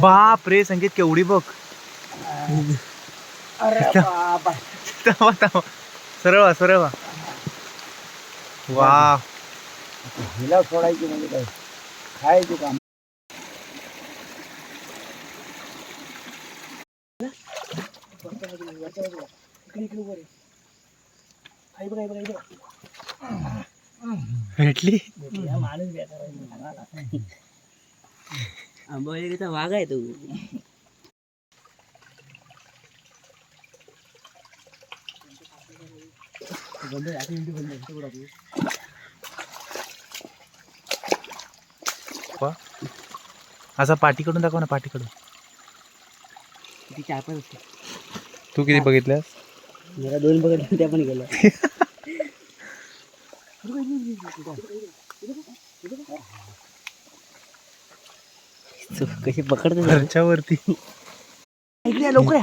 बाप रे संगीत केवढी बघ. थांबा थांबा सरळ वा सरळ वा वा हिला सोडायची म्हणजे काय? खायचे काम. भेटली? आंबोलीचा वाघ आहे तू. असा पाठीकडून दाखव ना पाठीकडून. किती चार पाच असते. तू किती बघितल्यास? जरा दोन बघत त्या पण गेल्या. कशी पकडते घरच्यावरती लवकर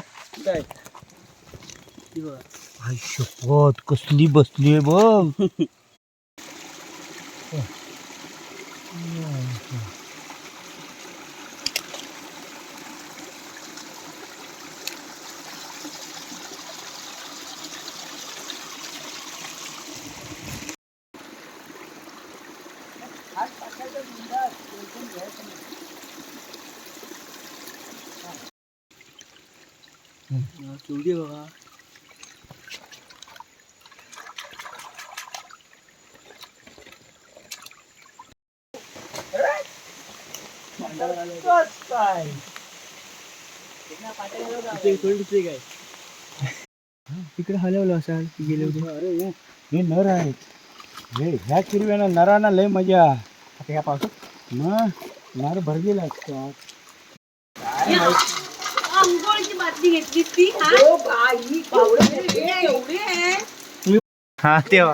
आई शपथ कसली बसली बघ. बघा तिकडे हलवलं असाल गेले अरे हे नर आहेत. हे ह्या किरव्याना नराना लय मजा. आता ह्या पावसात मग नर भरलेला असतात बाटली घेतली ती हा? तेव्हा.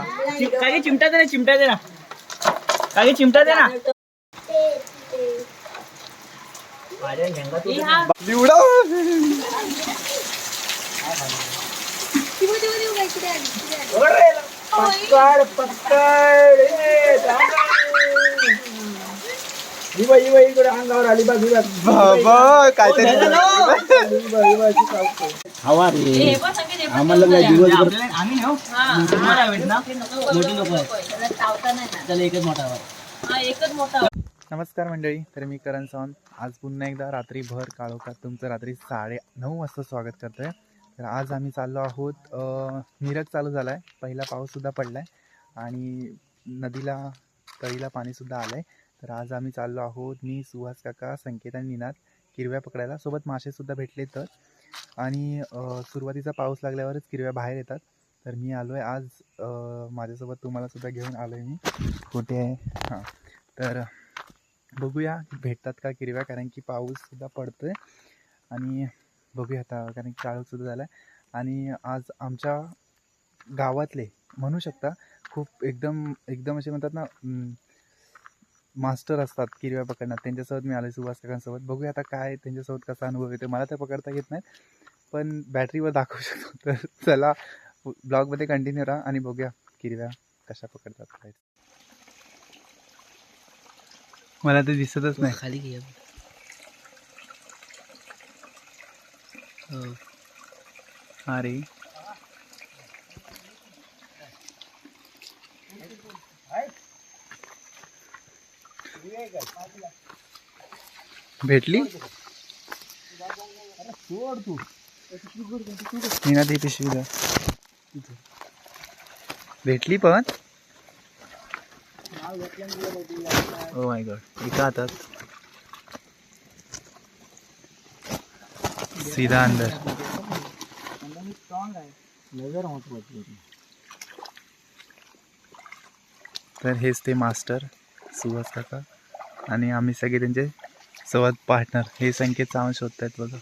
काही चिमटा दे ना चिमटा दे ना. काही चिमटा दे ना. पक्कड पक्कड इवा इवा इकडे अंगावर आली बघ इवा. बाबा काहीतरी इवा, इवा, अशी चावते. हवा रे. आम्हाला काय दिवसभर आम्ही मोठी लोक त्याला एकच मोठा हवा एकच मोठा नमस्कार मंडळी तर मी करण सावंत. आज पुन्हा एकदा रात्रीभर काळोखात तुमचं रात्री साडे नऊ वाजता स्वागत करतो आहे तर आज आम्ही चाललो आहोत अ, मिरग चालू झाला आहे पहिला पाऊससुद्धा पडला आहे आणि नदीला तळीला पाणीसुद्धा आलं आहे तर आज आम्ही चाललो आहोत मी सुहास काका संकेत आणि निनाद. किरव्या पकडायला. सोबत मासेसुद्धा भेटले तर. आणि सुरुवातीचा पाऊस लागल्यावरच किरव्या बाहेर येतात. तर मी आलो आहे आज माझ्यासोबत तुम्हालासुद्धा घेऊन आलो आहे मी. कुठे आहे? हां. तर बघूया भेटतात का किरव्या कारण की पाऊससुद्धा पडतो आहे आणि बघूया आता कारण की काळोखसुद्धा झाला आहे आणि आज आमच्या गावातले म्हणू शकता खूप एकदम एकदम असे म्हणतात ना मास्टर असतात किरव्या पकडण्यात. त्यांच्यासोबत मी आलो सुभाष काकांसोबत. बघूया आता काय त्यांच्यासोबत कसा अनुभव येतो मला तर पकडता येत नाही पण बॅटरीवर दाखवू शकतो. तर चला ब्लॉगमध्ये कंटिन्यू राहा आणि बघूया किरव्या कशा पकडतात काय. मला ते दिसतच नाही. खाली घे. अरे. भेटली? मीना पिशवी भेटली पण? ओ माय गॉड सीधा अंदर. तर हेच ते मास्टर सुहास काका. आणि आम्ही सगळे त्यांचे संवाद पार्टनर हे संकेत चावून शोधतायत बघा.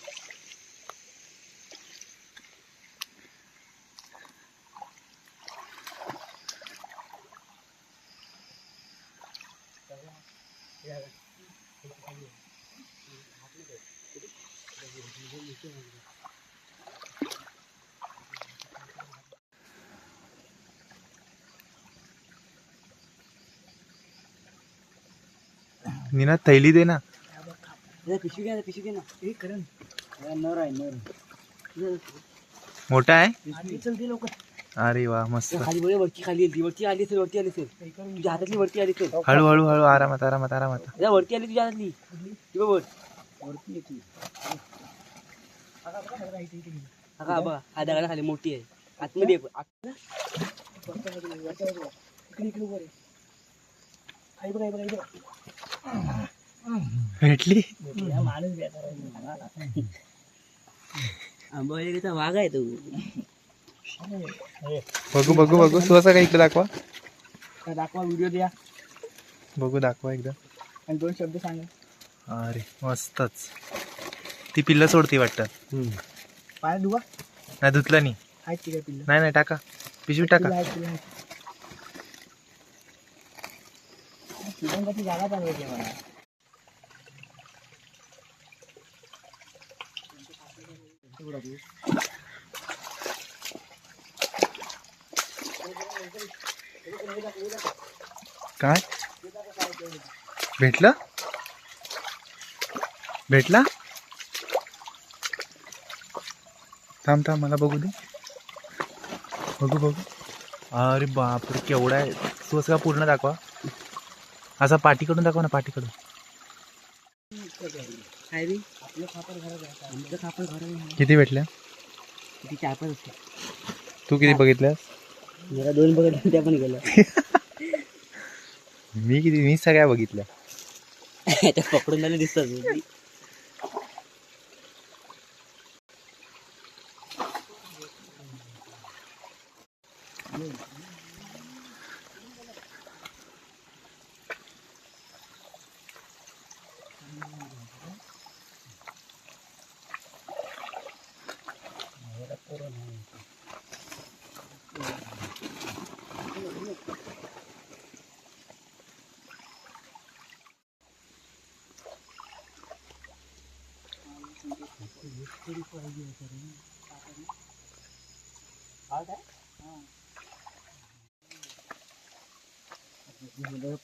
नीना थैली दे ना. पिशवी घ्या पिशवी घे ना. हे करण नर आहे नर. मोठा आहे? चल दे लवकर. अरे वा मस्त. खाली बघ वरती खाली आली वरती आली असेल वरती आली असेल. तुझ्या हातातली वरती आली असेल. हळू हळू हळू आरामात आरामात. आरामात वरती आली तुझ्या हातातली. ती बघ. वरती येते. हा बघा हा दगडा खाली मोठी आहे. आतमध्ये आत- भेटली? आंबावलीचा वाघ आहे तो. बघू बघू बघू. सुवासा का इकडे दाखवा. दाखवा व्हिडिओ द्या. बघू दाखवा एकदा. आणि दोन शब्द सांगा. अरे मस्तच. ती पिल्लं सोडती वाटतं. पाय धुवा. नाही धुतलं नाही. आहेत की काय पिल्लं? नाही नाही टाका. पिशवी टाका. आहेत जागा चालवायची आहे मला. काय? भेटलं? भेटला? थांब थांब मला बघू दे. बघू बघू. अरे बापरे केवढा आहे. सुवास का पूर्ण दाखवा? असा पाठीकडून दाखवा ना पाठीकडून. किती भेटल्या? किती चार पाच तू किती बघितल्यास? जरा दोन बघितलं त्या पण गेलं मी किती मी सगळ्या बघितल्या. पकडून झाले दिसतात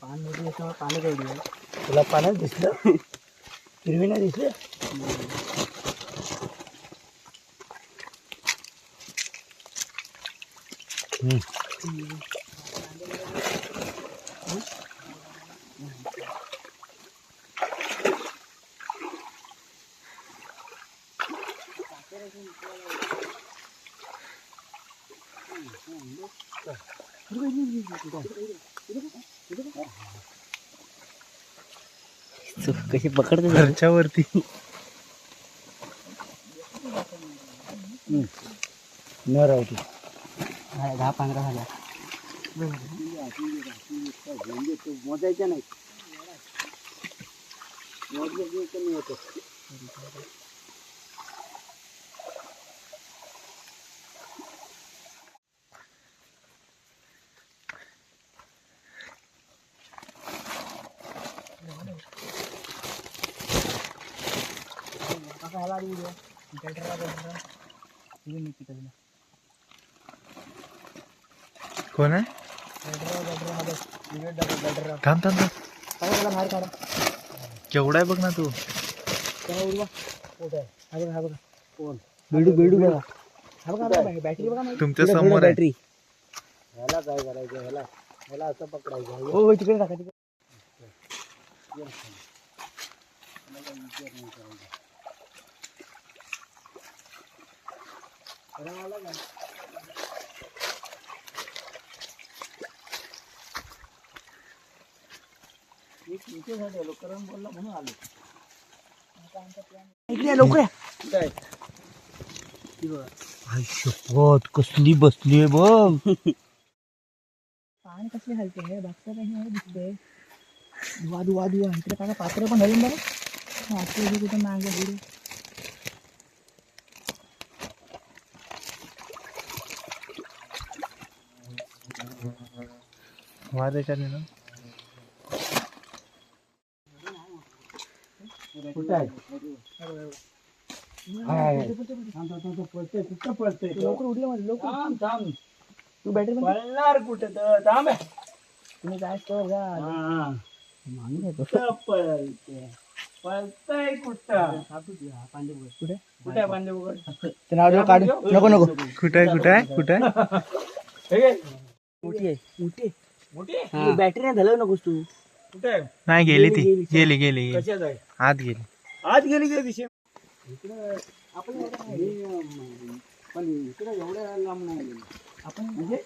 पान मोठी असल्यामुळे पाणी तेवढी आहे तुला पाण्यात दिसलं हिरवी नाही दिसलं कशी पकडते घरच्यावरती. न राहते दहा पंधरा झाल्या मोजायच्या नाही मोजलं की कमी होतं कोण आहे थांब थांब थांब बाहेर काढा केवढा आहे बघ ना तू? बेडू बेडू बघा हा बघा। बॅटरी बघा तुमच्यासमोर आहे. बॅटरी। ह्याला काय करायचं ह्याला ह्याला असं पकडायचं हो हो तिकडे टाका तिकडे कसली बसली आहे बघ पाणी कसले हलते हे बघता काही नाही दिसतंय धुवा धुवा धुवा इकडे काय पात्र पण हलून बरं आजच्या कुठं त्याच्याने ना? कुठं आहे? कुठं पळतंय? लवकर उठलं माझं लवकर. थांब थांब. तू बॅटरी पळणार कुठं तर? थांब. तुम्ही काय कर जा मागे पळतंय? पळतंय कुठं? कुठे? ते नाव देऊ काढ. नको नको. कुठं आहे कुठं आहे? कुठं आहे आहे बॅटरी नाही झालं नकोस तू. नाही गेली ती. गेली, गेली. गेली गेली. आत गेली. आज गेली का दिशे आपण पण इकडे एवढ्या लांब नाही. गेलो आपण म्हणजे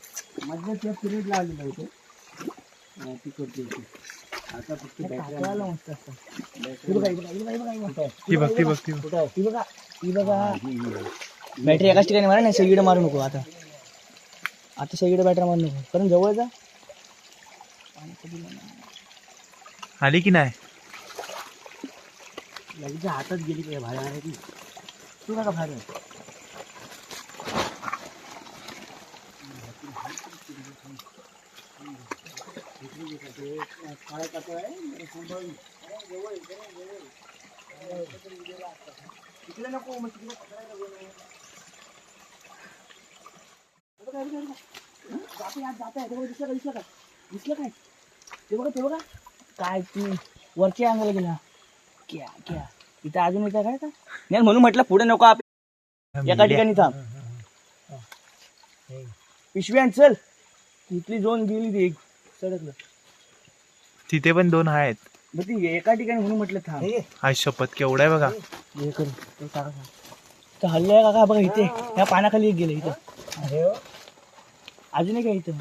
मधल्या पिरियडला आलेलो होतो. तिकडची होती. आता फक्त बॅटरी मस्त असतं. बघा, बघा. ती बघ ती बघ ती बघ. कुठं ही बघा बॅटरी एकाच ठिकाणी मारा नाही सगळीकडे मारू नको आता. आता सगळीकडे बॅटरी मारू नको. कारण जवळ जा आली की नाही लगेच हातात गेली काय बाहेर आहे ती तू नका बाहेर आहे. तिकडे नको मग तिकडे पकडायला नको. हे बघा, हे बघा, हे बघा. हं? जाते आत, जाते आत. हे बघा, दिसलं का दिसलं का दिसलं काय ते बघा ते बघा. काय ती वरच्या अंगाला गेला क्या क्या. इथं अजून येतं काय का? नाही म्हणून म्हटलं पुढे नको आप एका ठिकाणी थांब. पिशवी आण चल. इथली झोन गेली ती एक. सडकलं. तिथे पण दोन आहेत. मग ती एका ठिकाणी म्हणून म्हटलं थांब. आज शपथ केवढा आहे बघा. हे कर ते टाका सांग. तर हल्ले आहे काका बघा इथे. ह्या पाण्याखाली एक गेलं इथं. अजून एक आहे इथं.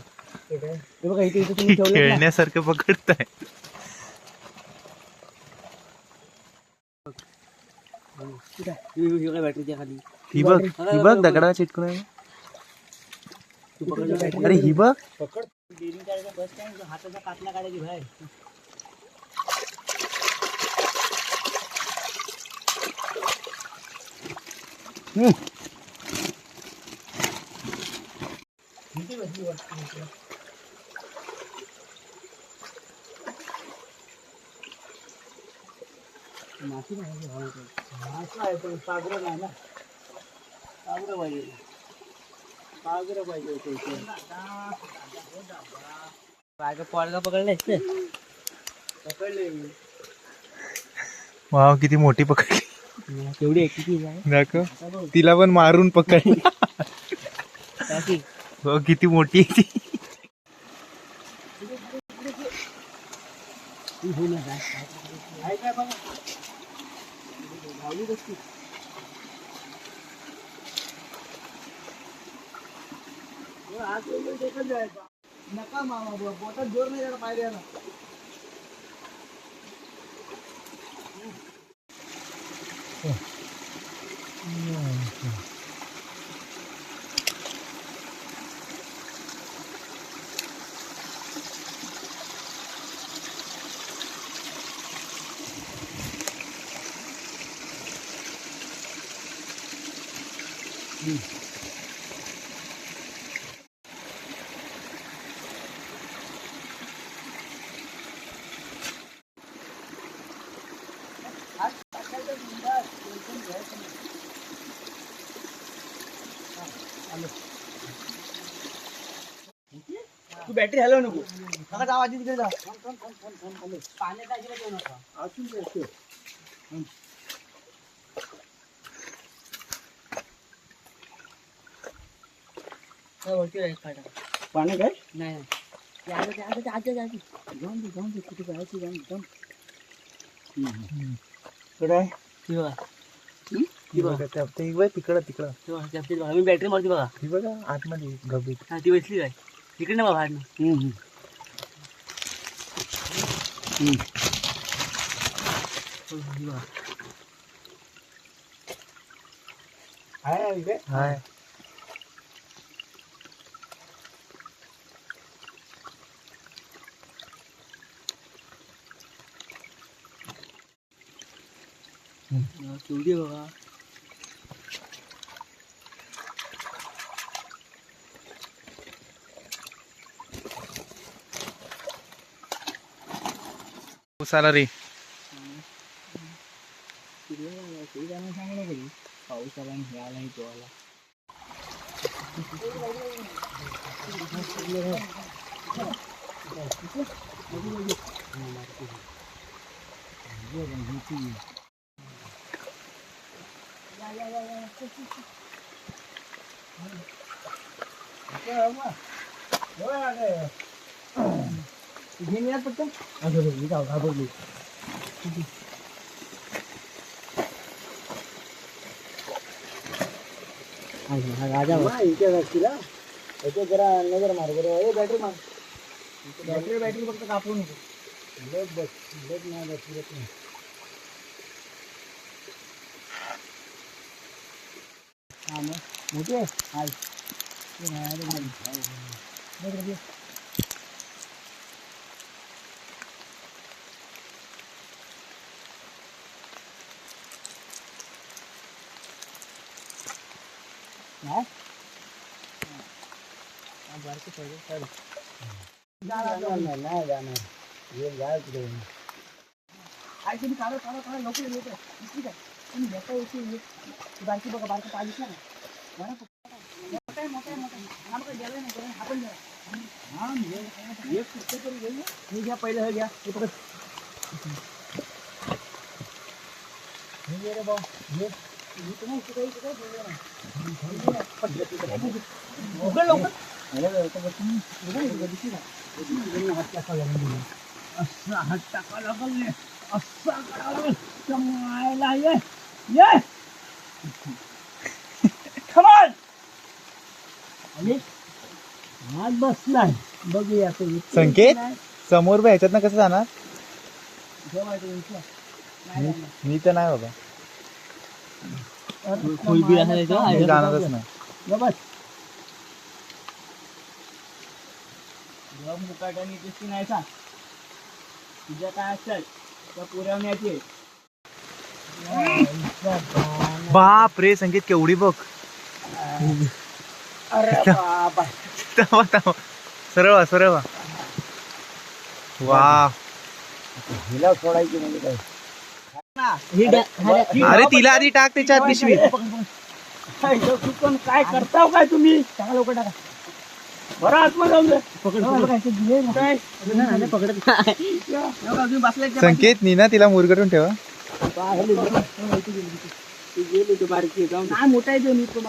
हे बघा इथे इथे तुम्ही ठेवलं ना खेळण्यासारखं पकडताय कुठं आहे? हे- हे बघा बॅटरीच्या खाली ही बघ ही बघ दगडा चिटकून आहे. तू पकडलं बॅटरी अरे ही बघ बस हाताचा काढायची बाहेर. नाही आहे पण नाही ना पाहिजे पाहिजे होतं इथे. पकडले मी वाव किती मोठी पकडली. केवढी आहे किती आहे दाखव तिला पण मारून पकडली. हो किती मोठी आहे ती ती होईल ना काय आहे काय बघा लावली बसती हो, आज वगैरे टेकत जायचा. नका मामा बुवा, पोटात जोर नाही त्याला पायऱ्या ना तू बॅटरी हलव नको. नका जाऊ आधी तिकडे जा. पाण्यात अजिबात येऊ नका. पाणी काय? नाही जाऊन दे जाऊन दे कुठे जायचं जाऊन दे, जाऊन दे. कुठं आहे. ती बघा. ती बघा. ती बघ तिकडं. तिकडं बघा मी बॅटरी मारते बघा. ही बघा आतमध्ये गबीत हा ती बसली काय तिकडे ना बघा बाहेर हाय केवढी आहे बघा उसाला रे पाऊस आला आणि हे आला आणि तो आला घेऊन या पटकन अगं मी जाऊ घाबरली राजा जरा नजर मार ए बॅटरी मार. बॅटरी बॅटरी फक्त कापू नको बस नाही बस लेट नाही हा मग. मोठी आहे? हाय ते नाही, अरे नाही. बघ रे, बघ. हा? हा, बारकं पाहिजे, चल. जाणार, नाही जाणार. ये, जा तिकडे. आई, तुम्ही काढा, काढा, काढा, लवकर ये, लवकर. दिसली काय? तुम्ही बेटा येते, ये. ती बारकी बघा, बारकं पाय दिसला ना? बरं, मोठा आहे, मोठा आहे, मोठा आहे. हा बघा, गेलाय ना, गेलाय. हा पण गेला. हा, ये. एक कुठचं तरी घेऊन ये. हे घ्या पहिलं हे घ्या हे पकड हे घे रे भाऊ हे हे तुम्ही इकडे इकडे घेऊन ये असा हात टाकावा असा करावा कमायला ये. ये. आणि हात बसलाय बघूया तो संकेत? नाही. समोर बी ह्याच्यातनं कसं जाणार जेवायचं मी तर नाही बाबा खोल बी आहे तो, कमाल. मी जाणारच नाही ये बस. जॉब मुकाट्याने दिसती नाही सांग तुझ्या काय त्या पुरवण्याची बाप रे संगीत केवढी बघ. अरे बाबा. थांबा थांबा. सरळ सरळ व्हा. वा हिला सोडायची म्हणजे काय? अरे तिला आधी टाक त्याच्यात पिशवी. काय करताव काय तुम्ही टाका लवकर टाका बरं जाऊन दे संकेत नीना तिला मुरगटून ठेवा. गेली तू बारकी जाऊन काय मोठा आहे तो नीट तो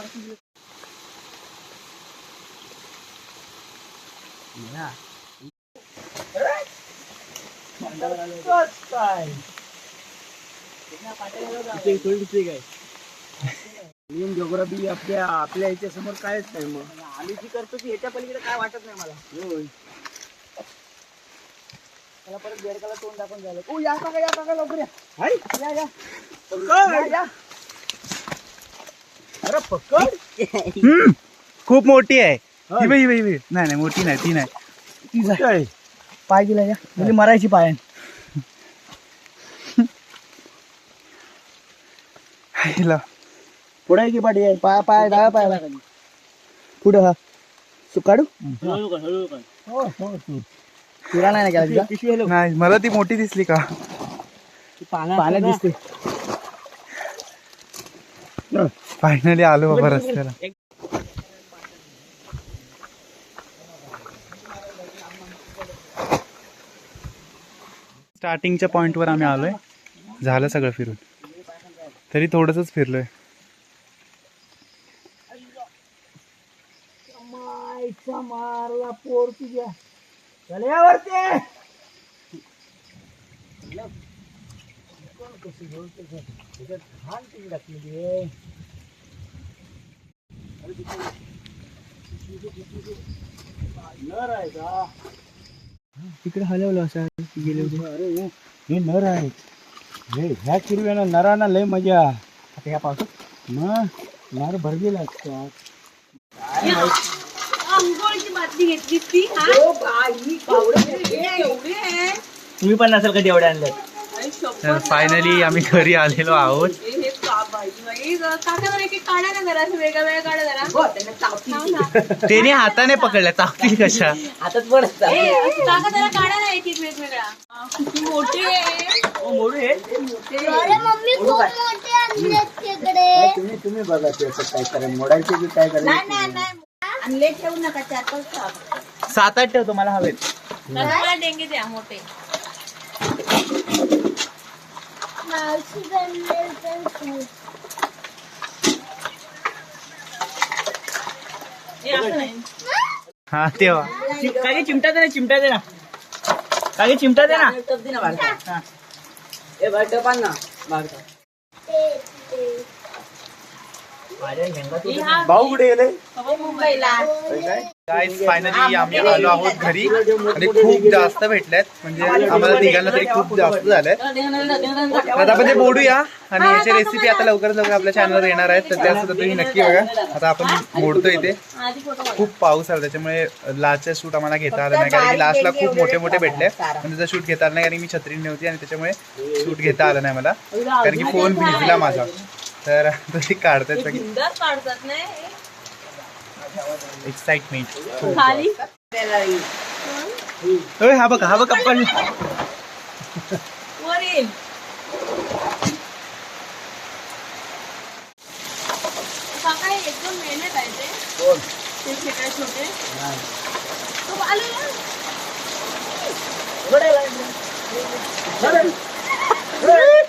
काय नियम जोग्राफी आपल्या आपल्या याच्या समोर कायच नाही मग. आम्ही जी करतो ती याच्या पलीकडे काय वाटत नाही मला. त्याला परत बेडकाला तोंड दाखवून झालं ओ या काका या काका लवकर या. हाय, या या. या, या. अरे पकड. खूप मोठी आहे. ही बाई, ही बाई, ही बाई. नाही नाही मोठी नाही ती नाही. ती पाय दिला या. म्हणजे मरायची पाय हिला पुढे की पाठी? आहे पाय पाय डाव्या पायाला पुढे हा. तू काढू? हो हो तू तुला नाही ना केला पिशवी नाही मला ती मोठी दिसली का? पाण्यात दिसते. फायनली आलो बाबा रस्त्याला. स्टार्टिंगच्या पॉइंटवर आम्ही आलोय. झालं सगळं फिरून. तरी थोडंसंच फिरलोय. मायचा मारला पोर तुझ्या. चल यावरती नर आहे का तिकडे हलवलं असं गेले अरे हे नर आहे हे ह्या किरव्यानं नराना लय मजा आता या पावसात मग नर भरलेला असतात अंघोळची बाटली घेतलीस ती हा हे एवढे आहे तुम्ही पण नसेल कधी एवढ्या आणल्या आई शपथ तर फायनली आम्ही घरी आलेलो आहोत त्याने हाताने पकडल्या चावतील कशा? हातात पडत ए, काका जरा काढा ना एक एक वेगवेगळा. किती मोठे आहे. मोडू मोठे मम्मी खूप मोठे आणले तिकडे. तुम्ही तुम्ही बघा ते असं काय करा मोडायचे की काय करायचं? आणले ठेवू नका चार पाच. सात आठ ठेवतो मला हवेत. डेंगे द्या मोठे. vào chicken lên trên cùng हा तेव्हा काय चिमटा दे ना चिमटा दे ना काय चिमटा दे ना दे ना भारता ए भारता पान ना भारता भाऊ कुठे गेले मुंबईला गाईज फायनली आम्ही आलो आहोत घरी. आणि खूप जास्त भेटल्यात म्हणजे आम्हाला तिघांना तरी खूप जास्त झालंय आता आपण ते मोडूया आणि याची रेसिपी आता लवकरात लवकर आपल्या चॅनलवर येणार आहेत. तर त्या सुद्धा तुम्ही नक्की बघा. आता आपण मोडतो इथे. खूप पाऊस आला त्याच्यामुळे लास्टचा शूट आम्हाला घेता आला नाही. कारण की लास्टला खूप मोठे मोठे भेटले पण त्याचा शूट घेता आला नाही. कारण मी छत्री नव्हती आणि त्याच्यामुळे शूट घेता आलं नाही मला. कारण की फोन भिजला माझा. तर सुंदर काढतात नाही. एक्साइटमेंट खाली हा बघा हा बघा पण वर येईल काका हे एकदम मेहनत आहे ते ते खेकडे छोटे तो आले ना काय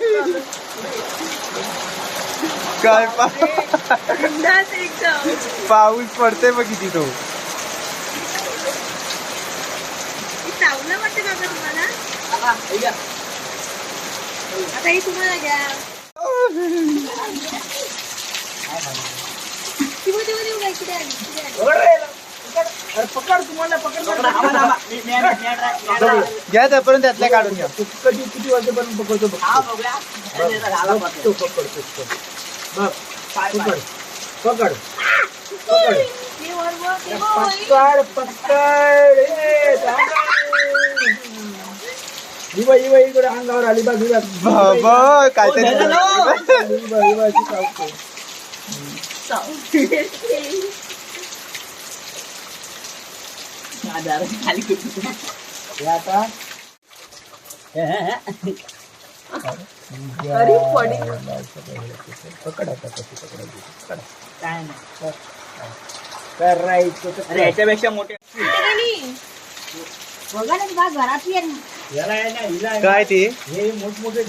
पा एकदम. पाऊस पडते बघ किती तो. आता हे तुम्हाला घ्या. काय पकड तुम्हाला पकड त्यापर्यंत त्यातल्या काढून घ्या. तू कधी किती वाजेपर्यंत पकडतो पकडतो तो. बघ, पकड पकड पकड हे वर वर ते वर. पकड पकड ए, थांबा. ही बाई, ही बाई इकडे अंगावर आली बघ ही बघ. बाबा काय ही बाई, ही बाई, ही बाई, अशी चावते. हे आता हे, हे, हे. अरे पडी पकड. काय नाही. करायचं तर अरे याच्यापेक्षा मोठे. बघा ना बा घरात ये याला आहे ना हिला आहे ना, काय ते? हे मोठमोठे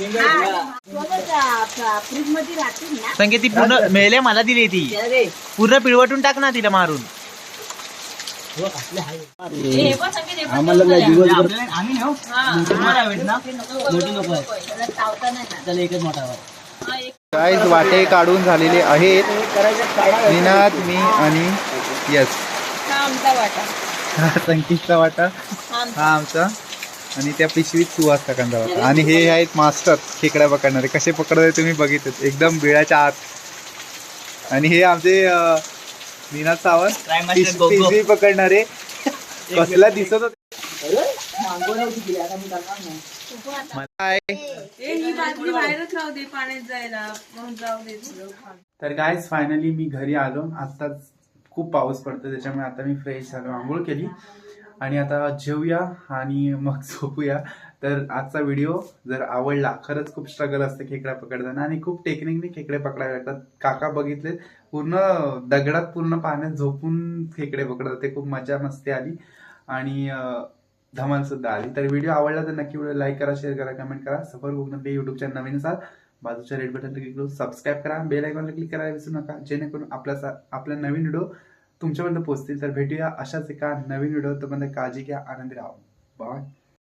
फ्रीजमध्ये राहतील ना. संगीत ती पूर्ण मेले मला दिली ती. पूर्ण पिळवटून टाक ना तिला मारून हे पण संगीत हे पण आम्हाला आम्ही नाही हो. हा. मोठी नको आहे त्याला चावता नाही ना. त्याला एकच मोठा हवा हा, एक काय वाटे काढून झालेले आहेत. निनाद मी आणि यस हा आमचा वाटा. हा हा आमचा. आणि त्या पिशवीत सुवास काकांचा वाटा. आणि हे आहेत मास्टर. खेकड्या पकडणारे. कसे पकडताय तुम्ही बघितलं एकदम बिळाच्या आत. आणि हे आमचे निनाद सावंत. पिशवी पकडणारे कसला दिसत होते मागवलं नव्हती गेली, आता मी करणार नाही. तू पण आता. मला काय ए, ही बादली बाहेरच राहू दे पाण्यात जायला मग जाऊ दे तुझं खा. तर गायज फायनली मी घरी आलो आत्ताच खूप पाऊस पडतो त्याच्यामुळे आता मी फ्रेश झालो आंघोळ केली आणि आता जेवूया आणि मग झोपूया तर आजचा व्हिडिओ जर आवडला खरंच खूप स्ट्रगल असतं खेकडा पकडताना आणि खूप टेक्निकने खेकडे पकडावे लागतात काका बघितले पूर्ण दगडात पूर्ण पाण्यात झोपून खेकडे पकडत ते खूप मजा मस्ती आली. आणि धमाल सुद्धा आली. तर व्हिडिओ आवडला तर नक्की व्हिडिओ लाईक करा शेअर करा कमेंट करा. सफर कोकणात युट्यूब चॅनल नवीन असाल बाजूच्या रेड बटन क्लिक करून सबस्क्राईब करा. बेल आयकॉनला क्लिक करायला विसरू नका. जेणेकरून आपल्या आपल्या नवीन व्हिडिओ तुमच्यापर्यंत पोहोचतील. तर भेटूया अशाच एका नवीन व्हिडिओ. तुम्हाला काळजी घ्या. आनंदी राहा. बाय